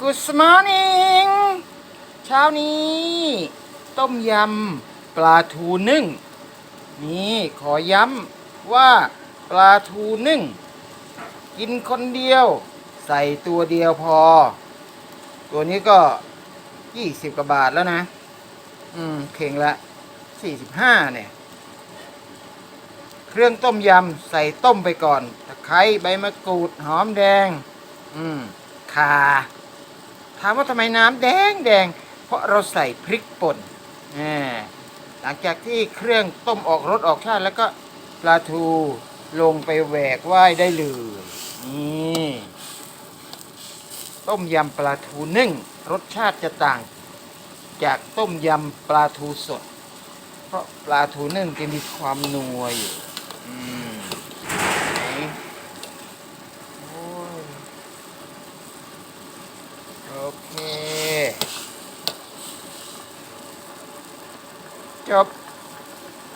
Good morning เช้านี้ ต้มยำปลาทูนึ่ง นี่ขอย้ำว่าปลาทูนึ่ง กินคนเดียว ใส่ตัวเดียวพอ ตัวนี้ก็20กว่าบาทแล้วนะ อืมเข่งละ45เนี่ย เครื่องต้มยำใส่ต้มไปก่อน ตะไคร้ใบมะกรูดหอมแดง อืมข่า ถามว่าทำไมน้ำแดงแดง เพราะเราใส่พริกป่นหมหลังจากที่เครื่องต้มออกรสออกชาติแล้วก็ปลาทูลงไปแหวกว่ายได้เลยนี่ต้มยำปลาทูนึ่ง รสชาติจะต่าง จากต้มยำปลาทูสด เพราะปลาทูนึ่งจะมีความนัวอยู่ อืมไหนโอ้ย โอเค จบ